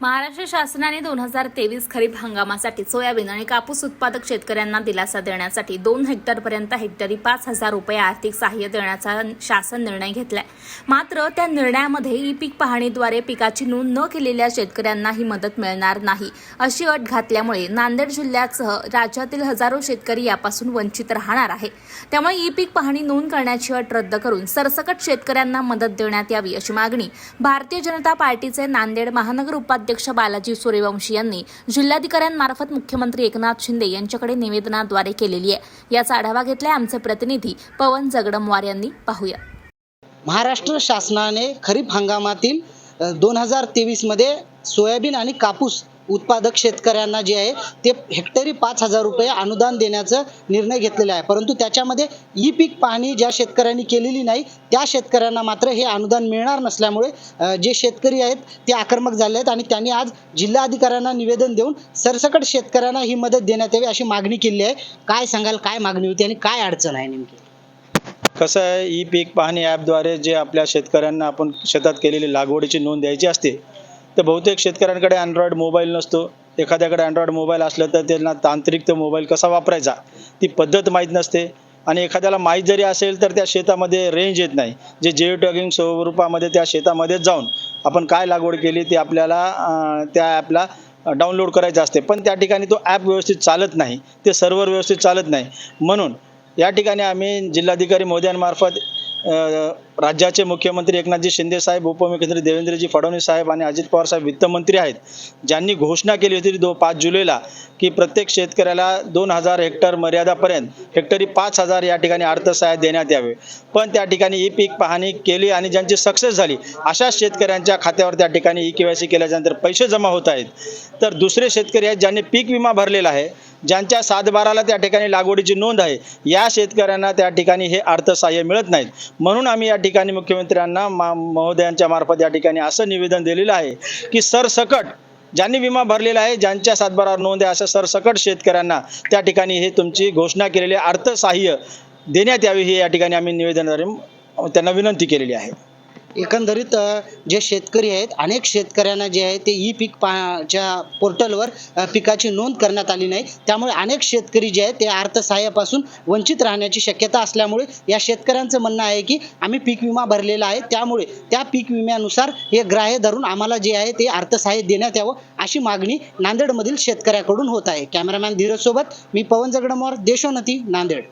महाराष्ट्र शासनाने दोन हजार तेवीस खरीप हंगामासाठी सोयाबीन आणि कापूस उत्पादक शेतकऱ्यांना दिलासा देण्यासाठी दोन हेक्टरपर्यंत हेक्टरी पाच हजार रुपये आर्थिक सहाय्य देण्याचा शासन निर्णय घेतलाय. मात्र त्या निर्णयामध्ये ई पीक पाहणीद्वारे पिकाची नोंद न केलेल्या शेतकऱ्यांना ही मदत मिळणार नाही अशी अट घातल्यामुळे नांदेड जिल्ह्यासह राज्यातील हजारो शेतकरी यापासून वंचित राहणार आहे. त्यामुळे ई पीक पाहणी नोंद करण्याची अट रद्द करून सरसकट शेतकऱ्यांना मदत देण्यात यावी अशी मागणी भारतीय जनता पार्टीचे नांदेड महानगर उपाध्यक्ष बालाजी सूर्यवंशी यांनी जिल्हाधिकाऱ्यांमार्फत मुख्यमंत्री एकनाथ शिंदे यांच्याकडे निवेदनाद्वारे केलेली आहे. याचा आढावा घेतलाय आमचे प्रतिनिधी पवन जगडमवार यांनी. पाहूया. महाराष्ट्र शासनाने खरीप हंगामातील दोन हजार तेवीसमध्ये सोयाबीन आणि कापूस उत्पादक शेतकऱ्यांना जे आहे ते हेक्टरी पाच हजार रुपये अनुदान देण्याचा निर्णय घेतलेला आहे. परंतु त्याच्यामध्ये ई पीक पाहणी ज्या शेतकऱ्यांनी केलेली नाही त्या शेतकऱ्यांना मात्र हे अनुदान मिळणार नसल्यामुळे जे शेतकरी आहेत ते आक्रमक झाले आहेत आणि त्यांनी आज जिल्हाधिकाऱ्यांना निवेदन देऊन सरसकट शेतकऱ्यांना ही मदत देण्यात यावी अशी मागणी केली आहे. काय सांगाल काय मागणी होती आणि काय अडचण आहे नेमकी? कसं आहे ई पीक पाहणी ॲपद्वारे जे आपल्या शेतकऱ्यांना आपण शेतात केलेली लागवडीची नोंद द्यायची असते तर बहुतेक शेतकऱ्यांकडे अँड्रॉइड मोबाईल नसतो. एखाद्याकडे अँड्रॉइड मोबाईल असलं तर त्यांना तांत्रिक तो मोबाईल कसा वापरायचा? ती पद्धत माहीत नसते. आणि एखाद्याला माहीत जरी असेल तर त्या शेतामध्ये रेंज येत नाही. जे जिओ टॅगिंग स्वरूपामध्ये त्या शेतामध्ये जाऊन आपण काय लागवड केली ते आपल्याला त्या ॲपला डाउनलोड करायचं असते. पण त्या ठिकाणी तो ॲप व्यवस्थित चालत नाही. ते सर्व्हर व्यवस्थित चालत नाही. म्हणून या ठिकाणी आम्ही जिल्हाधिकारी मोद्यांमार्फत राज्याचे मुख्यमंत्री एकनाथजी शिंदे साहेब उपमुख्यमंत्री देवेंद्रजी फडणवीस साहेब आणि अजित पवार साहेब वित्तमंत्री आहेत. ज्यांनी घोषणा केली होती दो पाच जुलैला की प्रत्येक शेतकऱ्याला दोन हजार हेक्टर मर्यादापर्यंत हेक्टरी पाच हजार या ठिकाणी अर्थसहाय्य देण्यात यावे. पण त्या ठिकाणी ई पीक पाहणी केली आणि ज्यांची सक्सेस झाली अशा शेतकऱ्यांच्या खात्यावर त्या ठिकाणी ई के वाय सी केल्याच्यानंतर पैसे जमा होत आहेत. तर दुसरे शेतकरी आहेत ज्यांनी पीक विमा भरलेला आहे. ज्यांच्या सातबाराला त्या ठिकाणी लागवडीची नोंद आहे या शेतकऱ्यांना त्या ठिकाणी हे अर्थसहाय्य मिळत नाहीत. म्हणून आम्ही या ठिकाणी मुख्यमंत्र्यांना मा महोदयांच्या मार्फत या ठिकाणी असं निवेदन दिलेलं आहे की सरसकट ज्यांनी विमा भरलेला आहे ज्यांच्या सातबारावर नोंद आहे अशा सरसकट शेतकऱ्यांना त्या ठिकाणी हे तुमची घोषणा केलेली अर्थसहाय्य देण्यात यावी हे या ठिकाणी आम्ही निवेदनाद्वारे त्यांना विनंती केलेली आहे. एकंदरीत जे शेतकरी आहेत अनेक शेतकऱ्यांना जे आहे ते ई पीक पाच्या पोर्टलवर पिकाची नोंद करण्यात आली नाही. त्यामुळे अनेक शेतकरी जे आहेत ते अर्थसहाय्यापासून वंचित राहण्याची शक्यता असल्यामुळे या शेतकऱ्यांचं म्हणणं आहे की आम्ही पीक विमा भरलेला आहे. त्यामुळे त्या पीक विम्यानुसार हे ग्राह्य धरून आम्हाला जे आहे ते अर्थसहाय्य देण्यात यावं अशी मागणी नांदेडमधील शेतकऱ्याकडून होत आहे. कॅमेरामॅन धीरज सोबत मी पवन जगडमोर देशोन्नती नांदेड.